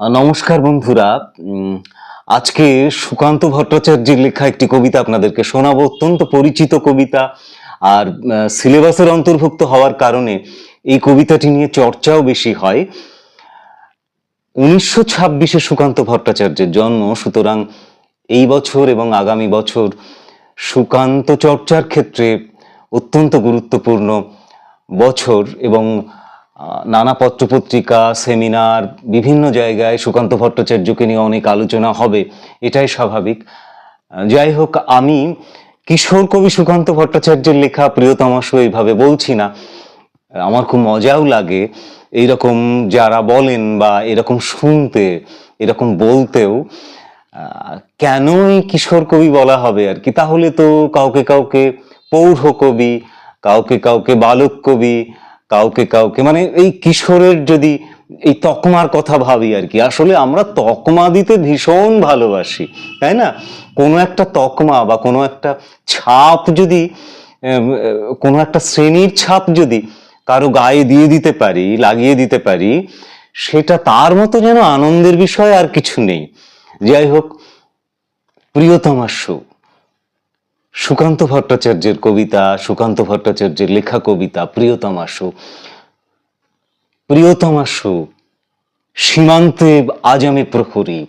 নমস্কার বন্ধুরা। আজকে সুকান্ত ভট্টাচার্যের লেখা একটি কবিতা আপনাদেরকে শোনাবো, অত্যন্ত পরিচিত কবিতা। আর সিলেবাসের অন্তর্ভুক্ত হওয়ার কারণে এই কবিতাটি নিয়ে চর্চাও বেশি হয়। উনিশশো ছাব্বিশে সুকান্ত ভট্টাচার্যের জন্ম, সুতরাং এই বছর এবং আগামী বছর সুকান্ত চর্চার ক্ষেত্রে অত্যন্ত গুরুত্বপূর্ণ বছর এবং নানা পত্রপত্রিকা, সেমিনার, বিভিন্ন জায়গায় সুকান্ত ভট্টাচার্যকে নিয়ে অনেক আলোচনা হবে, এটাই স্বাভাবিক। যাই হোক, আমি কিশোর কবি সুকান্ত ভট্টাচার্যের লেখা প্রিয়তমাশু এইভাবে বলছি না। আমার খুব মজাও লাগে এইরকম যারা বলেন বা এরকম শুনতে, এরকম বলতেও কেনই কিশোর কবি বলা হবে আর কি? তাহলে তো কাউকে কাউকে পৌঢ় কবি, কাউকে কাউকে বালক কবি কাউকে কাউকে মানে এই কিশোরের যদি এই তকমার কথা ভাবি আর কি, আসলে আমরা তকমা দিতে ভীষণ ভালোবাসি, তাই না? কোনো একটা তকমা বা কোনো একটা ছাপ যদি কোনো একটা শ্রেণির ছাপ যদি কারও গায়ে দিয়ে দিতে পারি, লাগিয়ে দিতে পারি, সেটা তার মতো যেন আনন্দের বিষয় আর কিছু নেই। যাই হোক প্রিয়তমাস্য সুকান্ত ভট্টাচার্যের কবিতা, সুকান্ত ভট্টাচার্যের লেখা কবিতা প্রিয়তমাস্য প্রিয়তমাস্য সীমান্তে আজ আমি প্রহরী।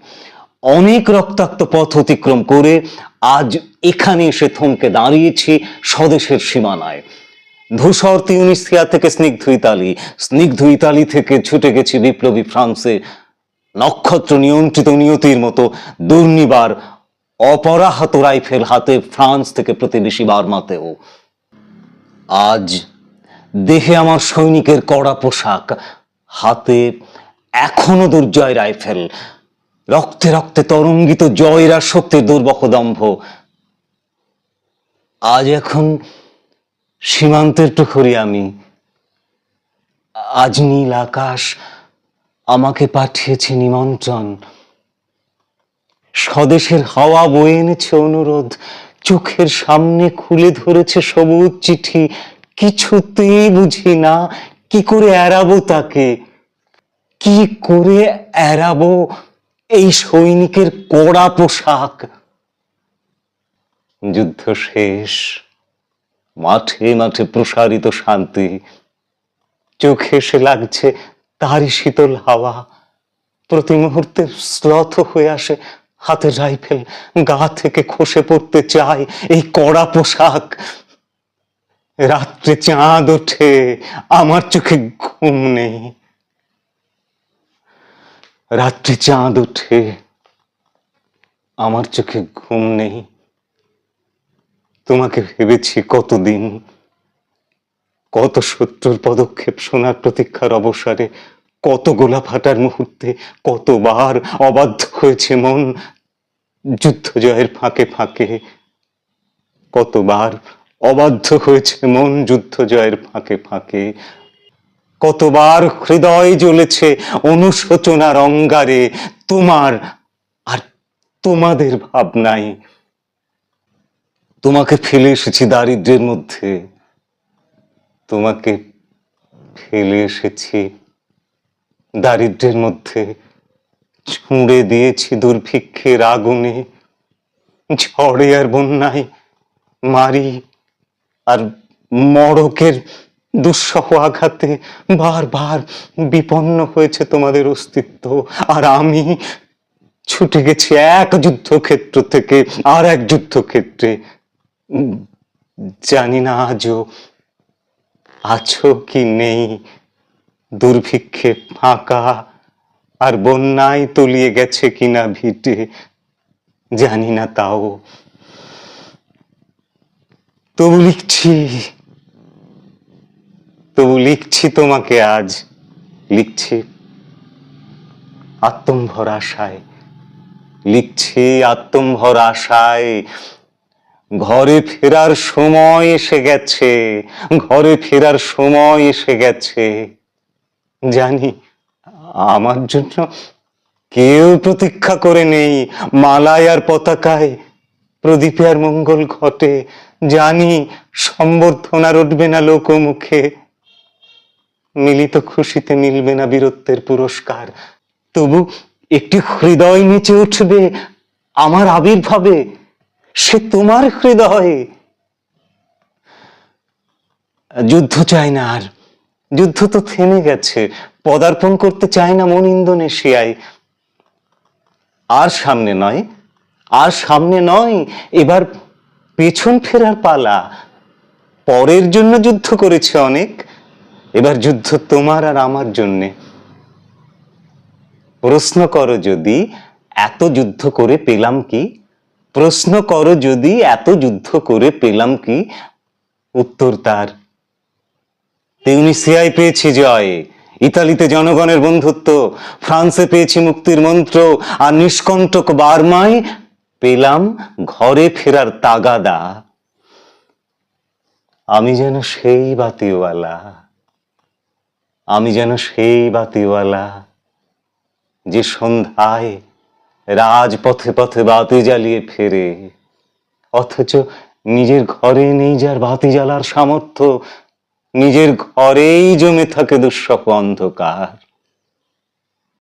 অনেক রক্তাক্ত পথ অতিক্রম করে আজ এখানে এসে থমকে দাঁড়িয়েছি স্বদেশের সীমানায়। ধূসর তিউনিসিয়া থেকে স্নিগ্ধ ইতালি স্নিগ্ধ ইতালি থেকে ছুটে গেছি বিপ্লবী ফ্রান্সে। নক্ষত্র নিয়ন্ত্রিত নিয়তির মতো দুর্নিবার অপরাহত রাইফেল হাতে ফ্রান্স থেকে প্রতিবেশী বার্মাতেও। আজ দেহে আমার সৈনিকের কড়া পোশাক, হাতে এখনও দুর্জয় রাইফেল। রক্তে রক্তে তরঙ্গিত জয়রা শক্তির দুর্বহ দম্ভ। আজ এখন সীমান্তের টুকরি আমি। আজ নীল আকাশ আমাকে পাঠিয়েছে নিমন্ত্রণ। স্বদেশের হাওয়া বয়ে এনেছে অনুরোধ। চোখের সামনে খুলে ধরেছে সবুজ চিঠি। কিছুতেই বুঝি না কি করে এড়াবো তাকে। কি করে এড়াবো এই সৈনিকের কড়া পোশাক। যুদ্ধ শেষ। মাঠে মাঠে প্রসারিত শান্তি। চোখে এসে লাগছে তারই শীতল হাওয়া। প্রতি মুহূর্তে শ্লথ হয়ে আসে হাতের রাইফেল, গা থেকে খসে পড়তে চায় এই কড়া পোশাক। রাত্রে চাঁদ ওঠে, আমার চোখে ঘুম নেই। রাত্রে চাঁদ ওঠে, আমার চোখে ঘুম নেই। তোমাকে ভেবেছি কতদিন, কত শত্রুর পদক্ষেপ শোনার প্রতীক্ষার অবসরে কত গোলা ফাটার মুহূর্তে, কতবার অবাধ্য হয়েছে মন। যুদ্ধ জয়ের ফাঁকে ফাঁকে, কতবার অবাধ্য হয়েছে মন যুদ্ধ জয়ের ফাঁকে ফাঁকে। কতবার হৃদয় জ্বলেছে অনুশোচনার অঙ্গারে তোমার আর তোমাদের ভাবনায়। তোমাকে ফেলে এসেছি দারিদ্র্যের মধ্যে, তোমাকে ফেলে এসেছি দারিদ্র্যের মধ্যে ছুঁড়ে দিয়েছি দুর্ভিক্ষের আগুনে, ঝড়ে আর বন্যায় মারি আর মড়কের দুঃসহ আঘাতে বারবার বিপন্ন হয়েছে তোমাদের অস্তিত্ব। আর আমি ছুটে গেছি এক যুদ্ধক্ষেত্র থেকে আর এক যুদ্ধক্ষেত্রে। জানি না আজও আছো কি নেই। দুর্ভিক্ষে ফাঁকা, আর বন্যায় তলিয়ে গেছে কিনা ভিটে, জানি না তাও। তবু লিখছি তবু লিখছি তোমাকে আজ, লিখছি আত্মম্ভর আশায়, লিখছি আত্মম্ভর আশায়। ঘরে ফেরার সময় এসে গেছে, ঘরে ফেরার সময় এসে গেছে। জানি। আমার জন্য কেউ প্রতীক্ষা করে নেই। মালায় আর পতাকায় প্রদীপে আর মঙ্গল ঘটে। জানি সম্বর্ধনা উঠবে না লোকমুখে। মিলিত খুশিতে মিলবে না বীরত্বের পুরস্কার। তবু একটি হৃদয় নিচে উঠবে আমার আবির্ভাবে। সে তোমার হৃদয়ে। যুদ্ধ চাই না আর। যুদ্ধ তো থেমে গেছে, পদার্পণ করতে চায় না মন ইন্দোনেশিয়ায়। আর সামনে নয়, আর সামনে নয়, এবার পেছন ফেরার পালা। পরের জন্য যুদ্ধ করেছে অনেক, এবার যুদ্ধ তোমার আর আমার জন্যে। প্রশ্ন করো যদি এত যুদ্ধ করে পেলাম কি? প্রশ্ন করো যদি এত যুদ্ধ করে পেলাম কি? উত্তর তার তিউনিসিয়ায় পেয়েছি জয়। ইতালিতে জনগণের বন্ধুত্ব, ফ্রান্সে পেয়েছি মুক্তির মন্ত্র, আর নিষ্কণ্টক বার্মায় পেলাম ঘরে ফেরার তাগাদা। আমি যেন সেই বাতিওয়ালা, আমি যেন সেই বাতিওয়ালা, যে সন্ধ্যায় রাজপথে পথে বাতি জ্বালিয়ে ফেরে, অথচ নিজের ঘরে নেই যার বাতি জ্বালার সামর্থ্য নিজের ঘরেই জমে থাকে দুঃস্বপ অন্ধকার।